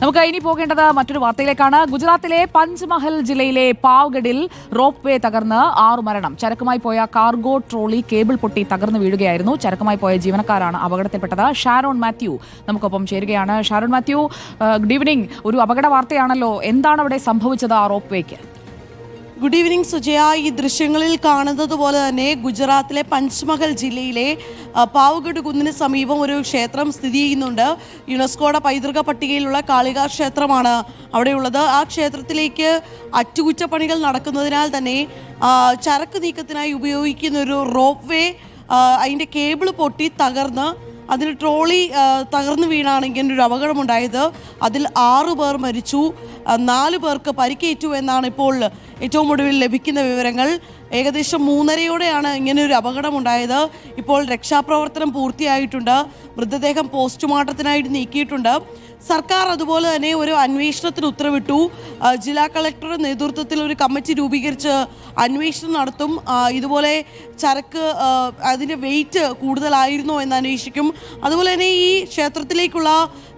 നമുക്ക് ഇനി പോകേണ്ടത് മറ്റൊരു വാർത്തയിലേക്കാണ്. ഗുജറാത്തിലെ പഞ്ച്മഹൽ ജില്ലയിലെ പാവ്ഗഡിൽ റോപ്പ് വേ തകർന്ന് ആറു മരണം. ചരക്കുമായി പോയ കാർഗോ ട്രോളി കേബിൾ പൊട്ടി തകർന്നു വീഴുകയായിരുന്നു. ചരക്കുമായി പോയ ജീവനക്കാരാണ് അപകടത്തിൽപ്പെട്ടത്. ഷാരോൺ മാത്യു നമുക്കൊപ്പം ചേരുകയാണ്. ഷാരോൺ മാത്യു ഗുഡ് ഈവനിങ് ഒരു അപകട വാർത്തയാണല്ലോ. എന്താണ് അവിടെ സംഭവിച്ചത് ആ റോപ്പ് വേക്ക് ഗുഡ് ഈവനിങ് സുജയ. ഈ ദൃശ്യങ്ങളിൽ കാണുന്നത് പോലെ തന്നെ ഗുജറാത്തിലെ പഞ്ച്മഹൽ ജില്ലയിലെ പാവഗഡ് കുന്നിന് സമീപം ഒരു ക്ഷേത്രം സ്ഥിതി ചെയ്യുന്നുണ്ട്. യുനെസ്കോയുടെ പൈതൃക പട്ടികയിലുള്ള കാളികാ ക്ഷേത്രമാണ് അവിടെയുള്ളത്. ആ ക്ഷേത്രത്തിലേക്ക് അറ്റകുറ്റപ്പണികൾ നടക്കുന്നതിനാൽ തന്നെ ചരക്ക് നീക്കത്തിനായി ഉപയോഗിക്കുന്ന ഒരു റോപ്പ് വേ അതിന്റെ കേബിൾ പൊട്ടി തകർന്ന് അതിൽ ട്രോളി തകർന്നു വീണാണ് ഇങ്ങനെ ഒരു അപകടമുണ്ടായത് അതിൽ ആറു പേർ മരിച്ചു. നാല് പേർക്ക് പരിക്കേറ്റു എന്നാണ് ഇപ്പോൾ ഏറ്റവും ഒടുവിൽ ലഭിക്കുന്ന വിവരങ്ങൾ. ഏകദേശം മൂന്നരയോടെയാണ് ഇങ്ങനെ ഒരു അപകടമുണ്ടായത്. ഇപ്പോൾ രക്ഷാപ്രവർത്തനം പൂർത്തിയായിട്ടുണ്ട്. മൃതദേഹം പോസ്റ്റ്മോർട്ടത്തിനായിട്ട് നീക്കിയിട്ടുണ്ട്. സർക്കാർ അതുപോലെ തന്നെ ഒരു അന്വേഷണത്തിന് ഉത്തരവിട്ടു. ജില്ലാ കളക്ടറുടെ നേതൃത്വത്തിൽ ഒരു കമ്മിറ്റി രൂപീകരിച്ച് അന്വേഷണം നടത്തും. ഇതുപോലെ ചരക്ക് അതിന്റെ വെയിറ്റ് കൂടുതലായിരുന്നോ എന്ന് അന്വേഷിക്കും. അതുപോലെ തന്നെ ഈ ക്ഷേത്രത്തിലേക്കുള്ള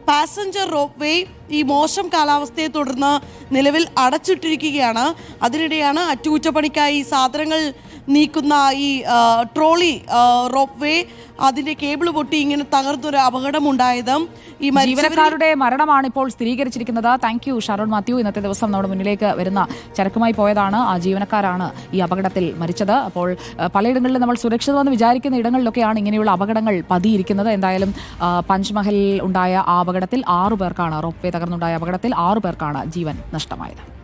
പാസഞ്ചർ റോപ്പ് വേ ഈ മോശം കാലാവസ്ഥയെ തുടർന്ന് നിലവിൽ അടച്ചിട്ടിരിക്കുകയാണ്. അതിനിടെയാണ് അറ്റകുറ്റപ്പണിക്കായി സാധനങ്ങൾ നീക്കുന്ന ഈ ട്രോളി റോപ്പ് വേ അതിന്റെ കേബിൾ പൊട്ടി ഇങ്ങനെ തകർന്നൊരു അപകടമുണ്ടായത്. ഈ ജീവനക്കാരുടെ മരണമാണ് ഇപ്പോൾ സ്ഥിരീകരിച്ചിരിക്കുന്നത്. താങ്ക് യു ഷാരോൺ മാത്യു ഇന്നത്തെ ദിവസം നമ്മുടെ മുന്നിലേക്ക് വരുന്ന ചരക്കുമായി പോയതാണ്. ആ ജീവനക്കാരാണ് ഈ അപകടത്തിൽ മരിച്ചത്. അപ്പോൾ പലയിടങ്ങളിലും നമ്മൾ സുരക്ഷിതമെന്ന് വിചാരിക്കുന്ന ഇടങ്ങളിലൊക്കെയാണ് ഇങ്ങനെയുള്ള അപകടങ്ങൾ പതിയിരിക്കുന്നത്. എന്തായാലും പഞ്ച്മഹലിൽ ഉണ്ടായ ആ അപകടത്തിൽ ആറു പേർക്കാണ് റോപ്പ് വേ തകർന്നുണ്ടായ അപകടത്തിൽ ആറു പേർക്കാണ് ജീവൻ നഷ്ടമായത്.